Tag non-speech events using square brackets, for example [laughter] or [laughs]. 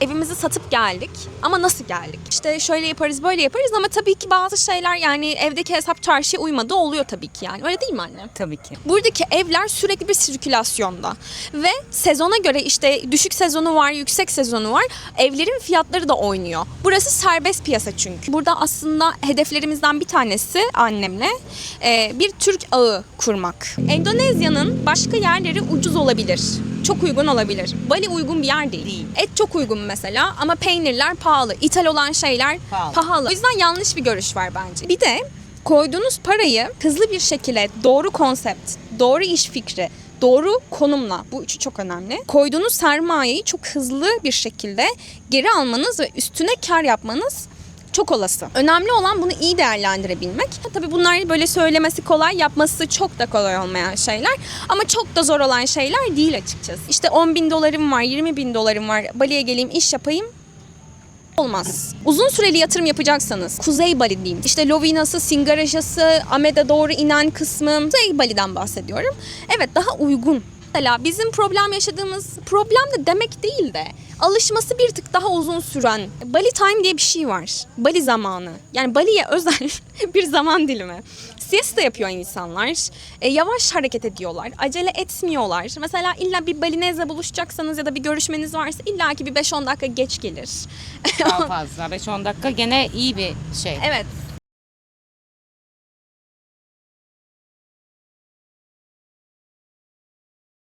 Evimizi satıp geldik ama nasıl geldik? İşte şöyle yaparız böyle yaparız ama tabii ki bazı şeyler yani evdeki hesap çarşıya uymadı oluyor tabii ki yani. Öyle değil mi anne? Tabii ki. Buradaki evler sürekli bir sirkülasyonda ve sezona göre işte düşük sezonu var, yüksek sezonu var. Evlerin fiyatları da oynuyor. Burası serbest piyasa çünkü. Burada aslında hedeflerimizden bir tanesi annemle e, bir Türk ağı kurmak. Endonezya'nın başka yerleri ucuz olabilir. Çok uygun olabilir. Bali uygun bir yer değil. Değil. Et çok uygun mesela ama peynirler pahalı. İthal olan şeyler Pahalı. pahalı. O yüzden yanlış bir görüş var bence. Bir de koyduğunuz parayı hızlı bir şekilde doğru konsept, doğru iş fikri, doğru konumla bu üçü çok önemli. Koyduğunuz sermayeyi çok hızlı bir şekilde geri almanız ve üstüne kar yapmanız çok olası. Önemli olan bunu iyi değerlendirebilmek. Tabii bunlar böyle söylemesi kolay, yapması çok da kolay olmayan şeyler. Ama çok da zor olan şeyler değil açıkçası. İşte 10 bin dolarım var, 20 bin dolarım var, Bali'ye geleyim, iş yapayım olmaz. Uzun süreli yatırım yapacaksanız Kuzey Bali diyeyim. İşte Lovina'sı, Singaraja'sı, Ameda doğru inen kısmı Kuzey Bali'den bahsediyorum. Evet daha uygun. Mesela bizim problem yaşadığımız problem de demek değil de alışması bir tık daha uzun süren Bali time diye bir şey var. Bali zamanı. Yani Bali'ye özel [laughs] bir zaman dilimi. Siesta yapıyor insanlar. E, yavaş hareket ediyorlar. Acele etmiyorlar. Mesela illa bir Balinezle buluşacaksanız ya da bir görüşmeniz varsa illaki bir 5-10 dakika geç gelir. Daha fazla. 5-10 dakika gene iyi bir şey. Evet